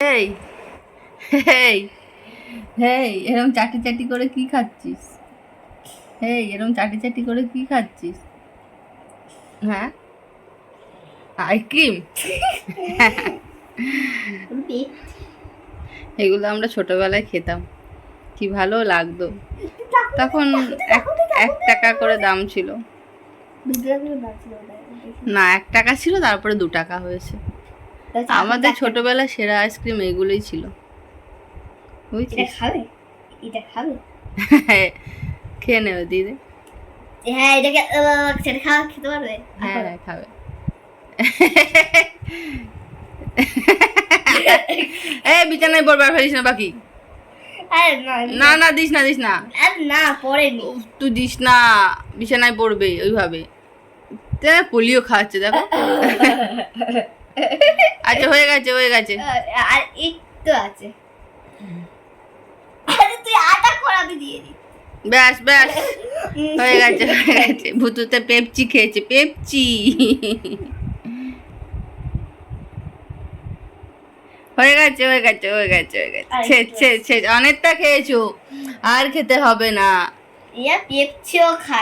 হেই হেই হেই এরকম চাটি চাটি করে কি খাচ্ছিস? হেই এরকম চাটি চাটি করে কি খাচ্ছিস? হ্যাঁ? আইসক্রিম এগুলো আমরা ছোটবেলায় খেতাম। কি ভালো লাগতো। তখন এক টাকা করে দাম ছিল। না, এক টাকা ছিল, তারপরে দু টাকা হয়েছে। আমাদের ছোটবেলায় সেরা আইসক্রিম এগুলোই ছিল। এটা খাবে? এটা খাবে? খেয়ে নেবে দিদি। হ্যাঁ এটাকে সেটা খাওয়া খেতে পারবে? হ্যাঁ হ্যাঁ খাবে। এ বিছানায় পড়বে আর ফেলিস না বাকি। আরে না না দিস না দিস না। আরে না উফ, তুই দিস না বিছানায় পড়বে ওইভাবে। পোলিও খাওয়াচ্ছে দেখো। আচ্ছা হয়ে গেছে হয়ে গেছে। আর- একটু আছে। তুই আটা করাতে দিয়ে দি ব্যাস ব্যাস। হয়ে গেছে হয়ে গেছে। ভুতুতে পেপচি খেয়েছে পেপচি। হয়ে গেছে হয়ে গেছে হয়ে গেছে হয়ে গেছে। ছে ছে ছে অনেকটা খেয়েছো। আর খেতে হবে না। ইয়া পেপচিও খায়